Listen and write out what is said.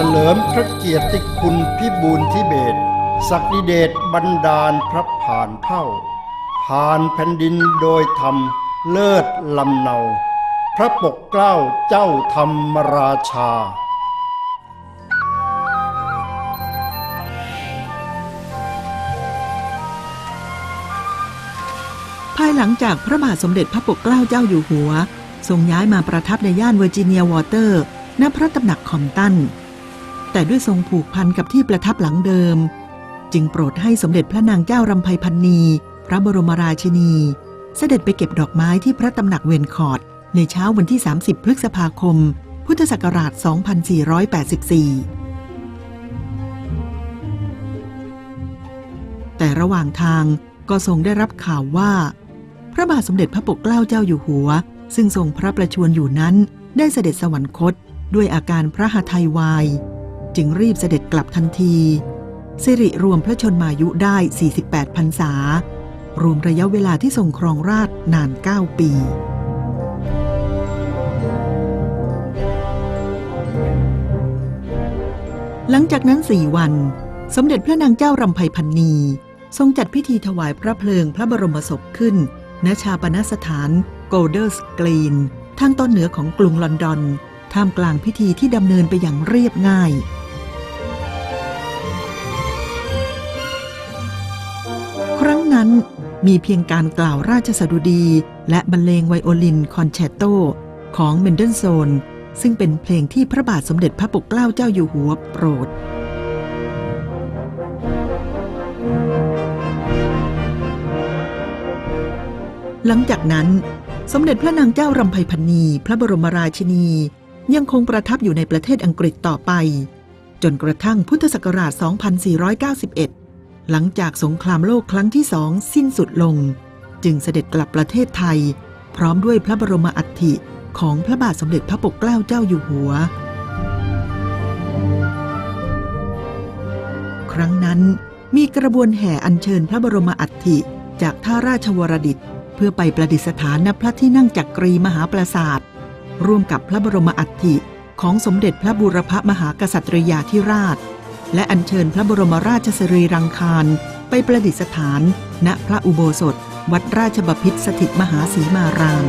ฉลิมพระเกียรติคุณพิบูลทิเบศศักดิเดชบันดาลพระผ่านเข้าผ่านแผ่นดินโดยธรรมเลิศลำเนา พระปกเกล้าเจ้าธรรมราชาภายหลังจากพระบาทสมเด็จพระปกเกล้าเจ้าอยู่หัว ทรงย้ายมาประทับในย่านเวอร์จิเนียวอเตอร์ ณ พระตำหนักคอมตัน แต่ด้วยทรงผูกพันกับที่ประทับหลังเดิม จึงโปรดให้สมเด็จพระนางเจ้ารำไพพันนี พระบรมราชินี เสด็จไปเก็บดอกไม้ที่พระตำหนักเวนคอร์ดในเช้าวันที่ 30 พฤษภาคม พุทธศักราช 2484 แต่ระหว่างทางก็ทรงได้รับข่าวว่า พระบาทสมเด็จพระปกเกล้าเจ้าอยู่หัว ซึ่งทรงพระประชวรอยู่นั้นได้เสด็จสวรรคตด้วยอาการพระหทัยวาย จึงรีบเสด็จกลับทันที สิริรวมพระชนมายุได้ 48พรรษา รวมระยะเวลาที่ทรงครองราชนาน 9 ปีหลังจากนั้นสี่วัน สมเด็จพระนางเจ้ารำไพพันนีทรงจัดพิธีถวายพระเพลิงพระบรมศพขึ้น ณ ชาปนสถานโกลเดอร์สกรีน ทางตอนเหนือของกรุงลอนดอน ท่ามกลางพิธีที่ดำเนินไปอย่างเรียบง่าย นั้นมีเพียงการกล่าวราชสดุดี และบรรเลงไวโอลินคอนแชตโต ของเมนเดลโซน ซึ่งเป็นเพลงที่พระบาทสมเด็จพระปกเกล้าเจ้าอยู่หัวโปรดหลังจากนั้น สมเด็จพระนางเจ้ารำไพพันนีพระบรมราชินี ยังคงประทับอยู่ในประเทศอังกฤษต่อไป จนกระทั่งพุทธศักราช 2491 หลังจากสงครามโลกครั้งที่สองสิ้นสุดลง จึงเสด็จกลับประเทศไทย พร้อมด้วยพระบรมอัฐิของพระบาทสมเด็จพระปกเกล้าเจ้าอยู่หัว ครั้งนั้นมีกระบวนแห่อัญเชิญพระบรมอัฐิจากท่าราชวรดิตเพื่อไปประดิษฐานณพระที่นั่งจักรีมหาปราสาท ร่วมกับพระบรมอัฐิของสมเด็จพระบูรพมหากษัตริยาธิราช และอัญเชิญพระบรมราชสรีรังคาร ไปประดิษฐาน ณพระอุโบสถ วัดราชบพิตรสถิตมหาสีมาราม